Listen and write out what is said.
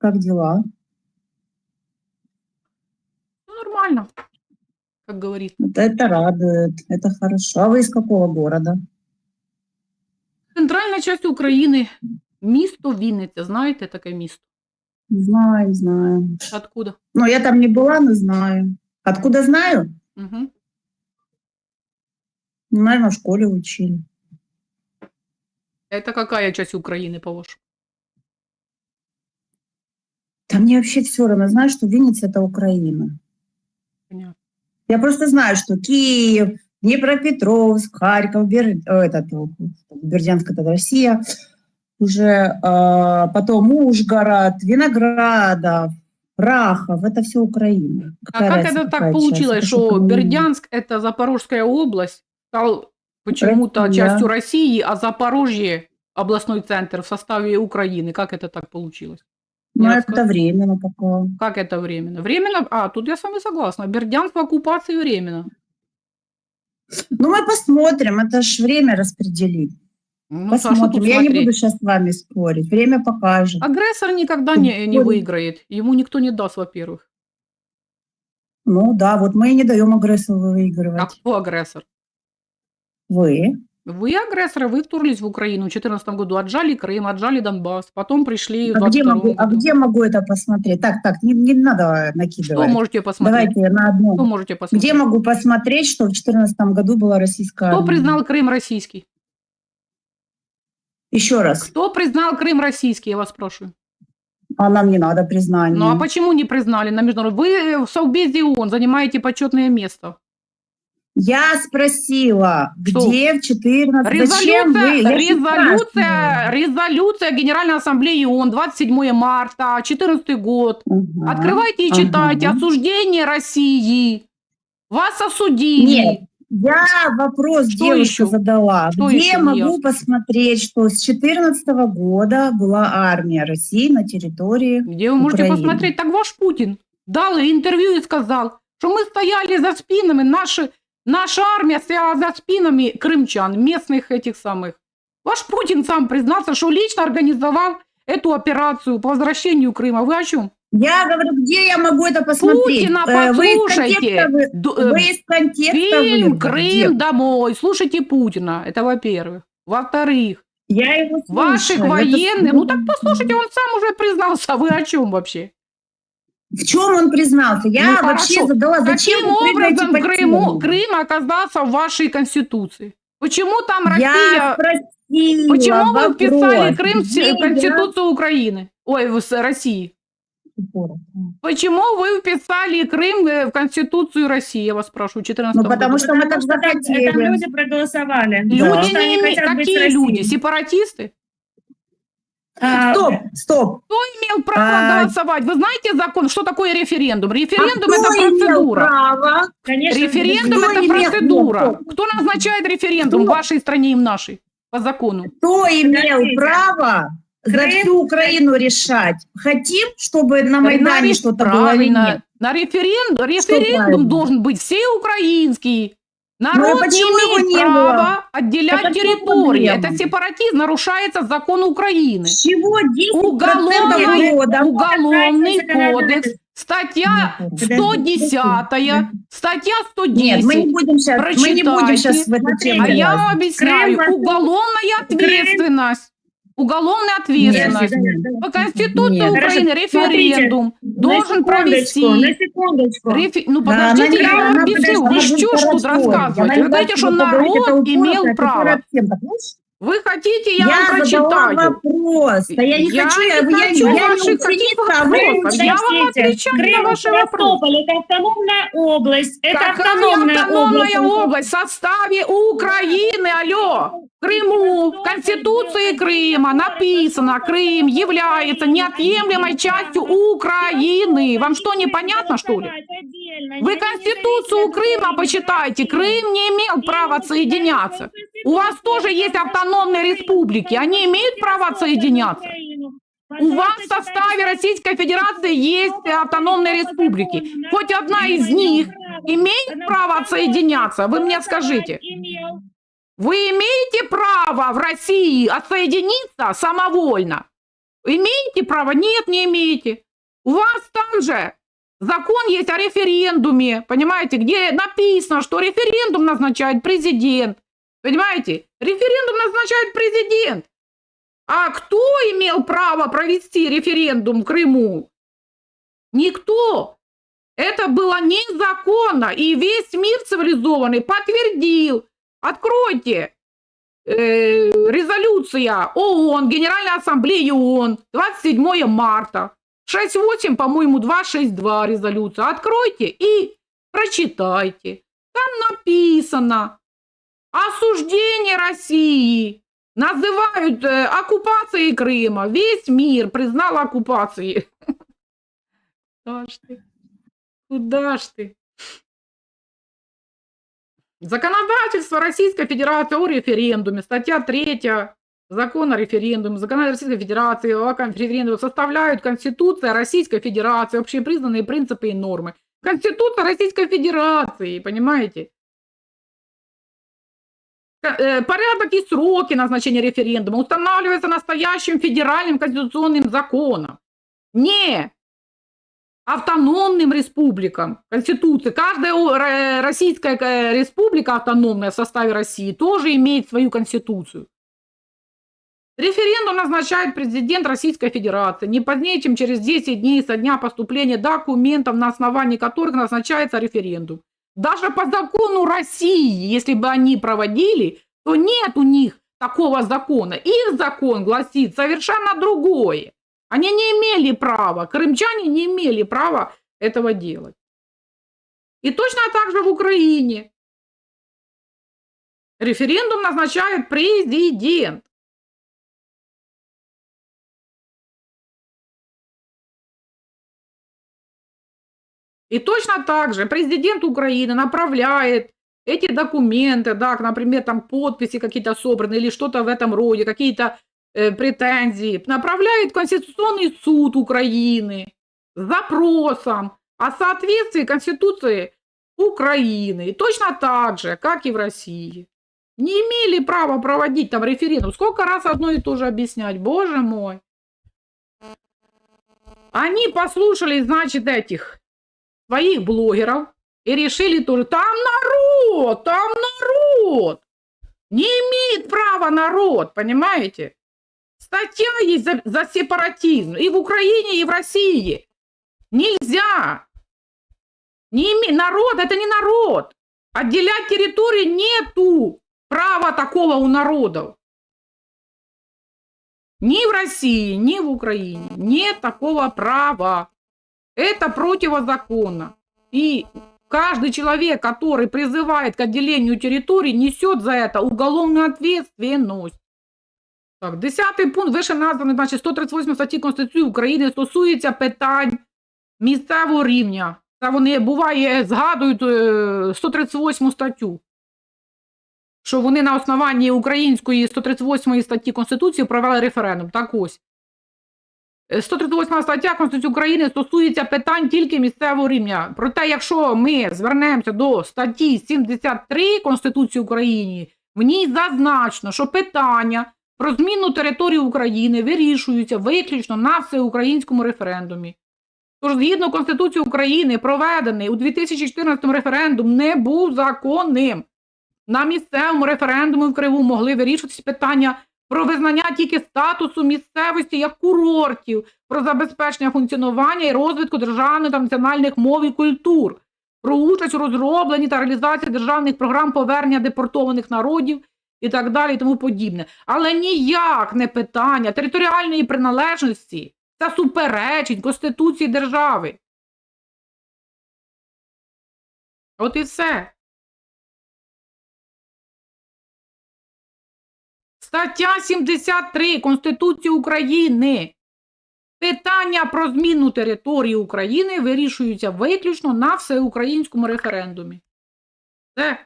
Как дела? Ну, нормально, как говорит. Это, это радует, это хорошо. А вы из какого города? Центральна часть України, місто Вінниця. Знаєте таке місто? Знаю, знаю. Откуда? Ну, я там не была, но знаю. Откуда знаю? Угу. Ну, Наверное, в школе учили. Это какая часть України, по-вашему? Да мне вообще все равно. Знаю, что Винница – это Украина. Понятно. Я просто знаю, что Киев, Днепропетровск, Харьков, Бер... э, этот, э, Бердянск – это Россия, уже э, потом Ужгород, Виноградов, Прахов – это все Украина. А Какая как разница, это так часть? получилось, Это что. Бердянск – это Запорожская область, стал почему-то Россия. частью России, а Запорожье – областной центр в составе Украины? Как это так получилось? Ну, Не это временно такое. Как это временно? Временно? А, тут я с вами согласна. Бердянск в оккупации временно. Ну, мы посмотрим, это ж время распределить. Ну, Саша, посмотрим. тут Я не смотреть. буду сейчас с вами спорить. Время покажет. Агрессор никогда не, не выиграет. Ему никто не даст, во-первых. Ну да, вот мы и не даем агрессору А выигрывать. кто агрессор? Вы. Вы агрессоры, вы вторглись в Украину в 2014 году, отжали Крым, отжали Донбасс, потом пришли А где, 22 могу, а где могу это посмотреть? Так, так, не, не надо Что накидывать. можете посмотреть? Давайте на Что одно. можете посмотреть? Где могу посмотреть, что в 2014 году была российская Кто признал Крым российский? Еще раз. Кто признал Крым российский, я вас спрашиваю? А нам не надо признания. Ну а почему не признали на международном? Вы в Совбезе ООН занимаете почетное место. Я спросила, Что? где в 14 Зачем вы? Резолюция, Я резолюция, резолюция Генеральной Ассамблеи ООН 27 марта 14 год. Ага. Открывайте и читайте. Осуждение России. Вас осудили. Нет, я вопрос Что девушке еще? задала. Что Где еще могу ясно? посмотреть, что с 2014 года была армия России на территории Где вы можете Украины. посмотреть? Так ваш Путин дал интервью и сказал, что мы стояли за спинами, наши, наша армия стояла за спинами крымчан, местных этих самых. Ваш Путин сам признался, что лично организовал эту операцию по возвращению Крыма. Вы о чем? Я говорю, где я могу это посмотреть? Путина Э, вы из послушайте. контекста вы- Ду- э, Вы из контекста Фильм. «Крым Где? домой». Слушайте Путина. Это во-первых. Во-вторых, Я его слушаю. ваших это военных... Ну так послушайте, он сам уже признался. Вы о чем вообще? В чем он признался? Я Ну, вообще хорошо. задала, зачем Каким образом по Крыму, теме? Крым оказался в вашей конституции? Почему там Я Россия... спросила Почему вы вписали Крым в Конституцию Украины? Ой, в России. я- Почему вы вписали Крым в Конституцию России, я вас спрашиваю, в 14 Ну, потому году? что мы так там, захотели. там люди проголосовали. Люди Да. Не они хотят Какие люди? Сепаратисты? А, Стоп, стоп. Кто имел право А- голосовать? Вы знаете закон, что такое референдум? Референдум а это процедура. право? Конечно, Референдум это имел- процедура. Кто назначает референдум в Кто? вашей стране и в нашей по закону? Кто имел Подождите. право за всю Украину решать? Хотим, чтобы на Майдане что-то было или нет? На референдум, правильно? референдум должен быть всеукраинский. Ну, Народ а не имеет не права было? отделять чем территории. Это сепаратизм, нарушается закон Украины. С чего 10% Уголовный, года? уголовный кодекс, статья Подожди, 110, статья 110. Нет, мы не будем сейчас, мы не будем сейчас в эту тему А я объясняю, Крым- уголовная ответственность. Уголовная ответственность. Нет, По Конституции Нет. Украины Хорошо, референдум должен на провести. на секундочку. Рефе- Ну Да, подождите, она я вам объясню, вы чушь будет тут рассказываете. Вы говорите, что народ имел право. Вы хотите, я, Я вам прочитаю. вопрос. Да я не Я хочу, я, не я, хочу я, не каких ученица, вопросов. Я вам отвечаю на Крым, ваши вопросы. Это автономная область. Это Какая автономная, автономная область. область в составе Украины, алло? В Крыму, в Конституции Крыма написано, Крым является неотъемлемой частью Украины. Вам что, непонятно, что ли? Вы Конституцию Крыма почитайте. Крым не имел права отсоединяться. У вас тоже есть автономные республики. Они имеют право отсоединяться? У вас в составе Российской Федерации есть автономные республики. Хоть одна из них имеет право отсоединяться? Вы мне скажите. Вы имеете право в России отсоединиться самовольно? Имеете право? Нет, не имеете. У вас также закон есть о референдуме, понимаете, где написано, что референдум назначает президент. Понимаете? Референдум назначает президент. А кто имел право провести референдум в Крыму? Никто. Это было незаконно, и весь мир цивилизованный подтвердил. Откройте э, резолюция ООН, Генеральной Ассамблеи ООН, 27 марта. 6.8, по-моему, 2.6.2 резолюция. Откройте и прочитайте. Там написано осуждение России. Называют э, оккупацией Крыма. Весь мир признал оккупацией. Куда ж ты? Куда ж ты? Законодательство Российской Федерации о референдуме, статья 3 закона о референдуме, законодательство Российской Федерации о референдуме составляют Конституция Российской Федерации, общепризнанные принципы и нормы. Конституция Российской Федерации, понимаете? Э, Порядок и сроки назначения референдума устанавливаются настоящим федеральным конституционным законом. Не автономным республикам Конституции. Каждая российская э, республика автономная в составе России тоже имеет свою конституцию. Референдум назначает президент Российской Федерации не позднее, чем через 10 дней со дня поступления документов, на основании которых назначается референдум. Даже по закону России, если бы они проводили, то нет у них такого закона. Их закон гласит совершенно другое. Они не имели права, крымчане не имели права этого делать. И точно так же в Украине. Референдум назначает президент. И точно так же президент Украины направляет эти документы, да, например, там подписи какие-то собраны или что-то в этом роде, какие-то э, претензии, направляет Конституционный суд Украины с запросом о соответствии Конституции Украины. И точно так же, как и в России. Не имели права проводить там референдум. Сколько раз одно и то же объяснять, боже мой. Они послушали, значит, этих своих блогеров и решили тоже, там народ, там народ. Не имеет права народ, понимаете? Статья есть за, за сепаратизм и в Украине, и в России. Нельзя. Не име... Народ это не народ. Отделять территории нету права такого у народов. Ни в России, ни в Украине нет такого права. Это противозаконно. И каждый человек, который призывает к отделению территории, несет за это уголовную ответственность. Так, 10 пункт вище названий, значить, 138 статті Конституції України стосується питань місцевого рівня. Це вони буває згадують е, 138 статтю. Що вони на основанні української 138 статті Конституції провели референдум. Так ось. Е, 138 стаття Конституції України стосується питань тільки місцевого рівня. Проте, якщо ми звернемося до статті 73 Конституції України, в ній зазначено, що питання про зміну території України вирішуються виключно на всеукраїнському референдумі. Тож, згідно Конституції України, проведений у 2014 референдум не був законним. На місцевому референдумі в Криву могли вирішуватися питання про визнання тільки статусу місцевості як курортів, про забезпечення функціонування і розвитку державних та національних мов і культур, про участь у розробленні та реалізації державних програм повернення депортованих народів і так далі, і тому подібне. Але ніяк не питання територіальної приналежності та суперечить Конституції держави. От і все. Стаття 73 Конституції України. Питання про зміну території України вирішуються виключно на всеукраїнському референдумі. Все.